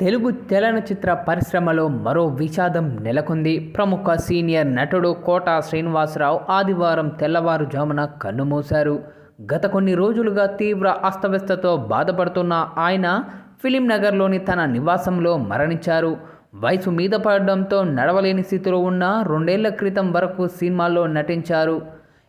తెలుగు చలనచిత్ర పరిశ్రమలో మరో విషాదం నెలకొంది. ప్రముఖ సీనియర్ నటుడు కోట శ్రీనివాసరావు ఆదివారం తెల్లవారుజామున కన్నుమూశారు. గత కొన్ని రోజులుగా తీవ్ర అస్తవ్యస్తతో బాధపడుతున్న ఆయన ఫిలిం నగర్లోని తన నివాసంలో మరణించారు. వయసు మీద పడడంతో నడవలేని స్థితిలో ఉన్న రెండేళ్ళ క్రితం వరకు సినిమాల్లో నటించారు.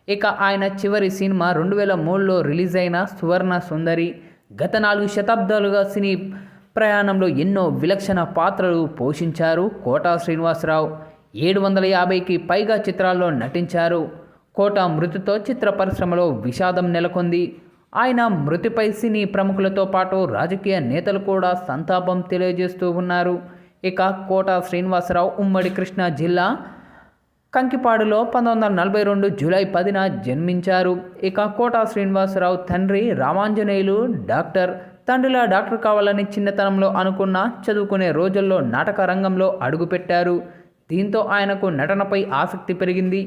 ఇక ఆయన చివరి సినిమా రెండు వేల మూడులో రిలీజ్ అయిన సువర్ణ సుందరి. గత నాలుగు శతాబ్దాలుగా సినీ ప్రయాణంలో ఎన్నో విలక్షణ పాత్రలు పోషించారు కోటా శ్రీనివాసరావు. ఏడు వందల యాభైకి పైగా చిత్రాల్లో నటించారు. కోటా మృతితో చిత్ర పరిశ్రమలో విషాదం నెలకొంది. ఆయన మృతిపై సినీ ప్రముఖులతో పాటు రాజకీయ నేతలు కూడా సంతాపం తెలియజేస్తూ ఉన్నారు. ఇక కోట శ్రీనివాసరావు ఉమ్మడి కృష్ణా జిల్లా కంకిపాడులో పంతొమ్మిది వందల నలభై రెండు జూలై పదిన జన్మించారు. ఇక కోట శ్రీనివాసరావు తండ్రి రామాంజనేయులు డాక్టర్ తండ్రిలా డాక్టర్ కావాలని చిన్నతనంలో అనుకున్న చదువుకునే రోజుల్లో నాటక రంగంలో అడుగుపెట్టారు. దీంతో ఆయనకు నటనపై ఆసక్తి పెరిగింది.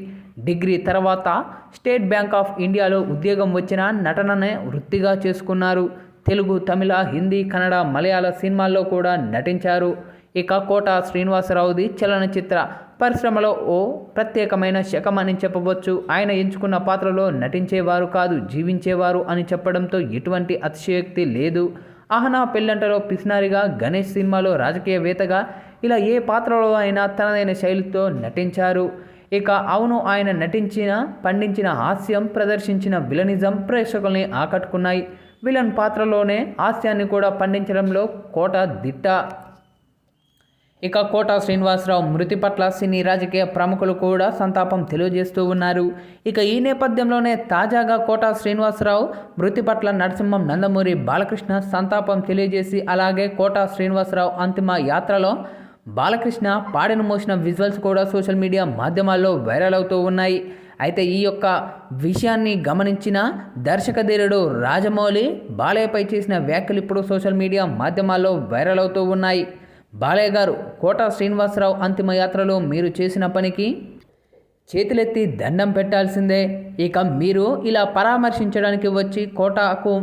డిగ్రీ తర్వాత స్టేట్ బ్యాంక్ ఆఫ్ ఇండియాలో ఉద్యోగం వచ్చిన నటననే వృత్తిగా చేసుకున్నారు. తెలుగు తమిళ హిందీ కన్నడ మలయాళ సినిమాల్లో కూడా నటించారు. ఇక కోట శ్రీనివాసరావుది చలనచిత్ర. పరిశ్రమలో ఓ ప్రత్యేకమైన శకం అని చెప్పవచ్చు. ఆయన ఎంచుకున్న పాత్రలో నటించేవారు కాదు జీవించేవారు అని చెప్పడంతో ఎటువంటి అతిశయోక్తి లేదు. ఆహనా పెళ్ళంటలో పిసినారిగా గణేష్ సినిమాలో రాజకీయవేత్తగా ఇలా ఏ పాత్రలో అయినా తనదైన శైలితో నటించారు. ఇక అవును ఆయన నటించిన పండించిన హాస్యం ప్రదర్శించిన విలనిజం ప్రేక్షకుల్ని ఆకట్టుకున్నాయి. విలన్ పాత్రలోనే హాస్యాన్ని కూడా పండించడంలో కోట దిట్ట. ఇక కోట శ్రీనివాసరావు మృతి పట్ల సినీ రాజకీయ ప్రముఖులు కూడా సంతాపం తెలియజేస్తూ ఉన్నారు. ఇక ఈ నేపథ్యంలోనే తాజాగా కోట శ్రీనివాసరావు మృతి పట్ల నరసింహం నందమూరి బాలకృష్ణ సంతాపం తెలియజేసి అలాగే కోట శ్రీనివాసరావు అంతిమ యాత్రలో బాలకృష్ణ పాడిన మోసిన విజువల్స్ కూడా సోషల్ మీడియా మాధ్యమాల్లో వైరల్ అవుతూ ఉన్నాయి. అయితే ఈ యొక్క విషయాన్ని గమనించిన దర్శకధీరుడు రాజమౌళి బాలయ్యపై చేసిన వ్యాఖ్యలు ఇప్పుడు సోషల్ మీడియా మాధ్యమాల్లో వైరల్ అవుతూ ఉన్నాయి. బాలయ్య గారు కోట శ్రీనివాసరావు అంతిమయాత్రలో మీరు చేసిన పనికి చేతులెత్తి దండం పెట్టాల్సిందే. ఇక మీరు ఇలా పరామర్శించడానికి వచ్చి కోటకు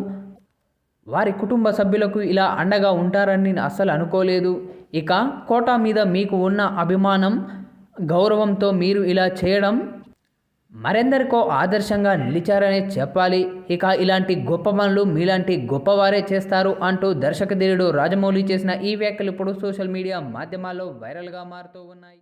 వారి కుటుంబ సభ్యులకు ఇలా అండగా ఉంటారని నేను అస్సలు అనుకోలేదు. ఇక కోట మీద మీకు ఉన్న అభిమానం గౌరవంతో మీరు ఇలా చేయడం మరెందరికో ఆదర్శంగా నిలిచారనే చెప్పాలి. ఇక ఇలాంటి గొప్ప పనులు మీలాంటి గొప్పవారే చేస్తారు అంటూ దర్శకధీరుడు రాజమౌళి చేసిన ఈ వ్యాఖ్యలు ఇప్పుడు సోషల్ మీడియా మాధ్యమాల్లో వైరల్గా మారుతూ ఉన్నాయి.